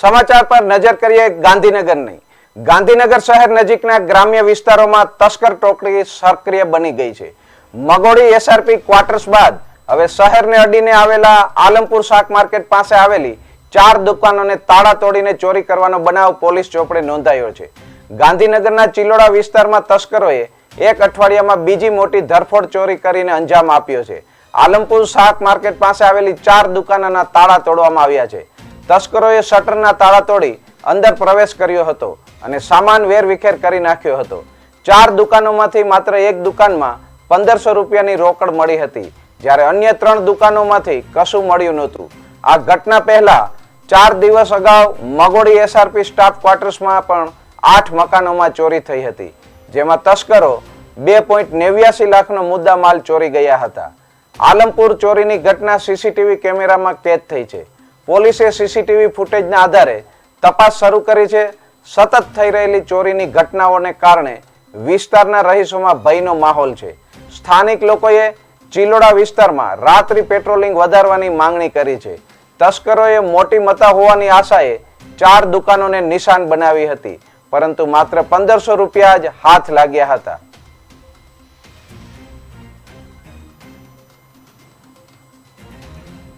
સમાચાર પર નજર કરીએ ગાંધીનગરની ગાંધીનગર શહેર નજીકના ગ્રામ્ય વિસ્તારોમાં તસ્કર ટોકરી સક્રિય બની ગઈ છે. મગોડી એસઆરપી ક્વાર્ટર્સ બાદ હવે શહેરને અડીને આવેલા આલમપુર શાક માર્કેટ પાસે આવેલી ચાર દુકાનોને તાળા તોડીને ચોરી કરવાનો બનાવ પોલીસ ચોપડે નોંધાયો છે. ગાંધીનગરના ચિલોડા વિસ્તારમાં તસ્કરોએ એક અઠવાડિયામાં બીજી મોટી ધરફોડ ચોરી કરીને અંજામ આપ્યો છે. આલમપુર શાક માર્કેટ પાસે આવેલી ચાર દુકાનોના તાળા તોડવામાં આવ્યા છે. તસ્કરોએ શટરના તાળા તોડી અંદર પ્રવેશ કર્યો હતો અને સામાન વેરવિખેર કરી નાખ્યો હતો. ચાર દુકાનોમાંથી માત્ર એક દુકાનમાં પંદરસો રૂપિયાની રોકડ મળી હતી, જ્યારે અન્ય ત્રણ દુકાનોમાંથી કશું મળ્યું નહોતું. આ ઘટના પહેલા ચાર દિવસ અગાઉ મગોડી એસઆરપી સ્ટાફ ક્વાર્ટર્સમાં પણ આઠ મકાનોમાં ચોરી થઈ હતી, જેમાં તસ્કરો બે પોઈન્ટ નેવ્યાસી લાખનો મુદ્દા માલ ચોરી ગયા હતા. આલમપુર ચોરીની ઘટના સીસીટીવી કેમેરામાં કેદ થઈ છે. પોલીસે સીસીટીવી ફૂટેજના આધારે તપાસ શરૂ કરી છે. સતત થઈ રહેલી ચોરીની ઘટનાઓને કારણે વિસ્તારના રહીશોમાં ભયનો માહોલ છે. સ્થાનિક લોકોએ ચિલોડા વિસ્તારમાં રાત્રિ પેટ્રોલિંગ વધારવાની માંગણી કરી છે. તસ્કરોએ મોટી મતા હોવાની આશાએ ચાર દુકાનોને નિશાન બનાવી હતી, પરંતુ માત્ર પંદરસો રૂપિયા જ હાથ લાગ્યા હતા.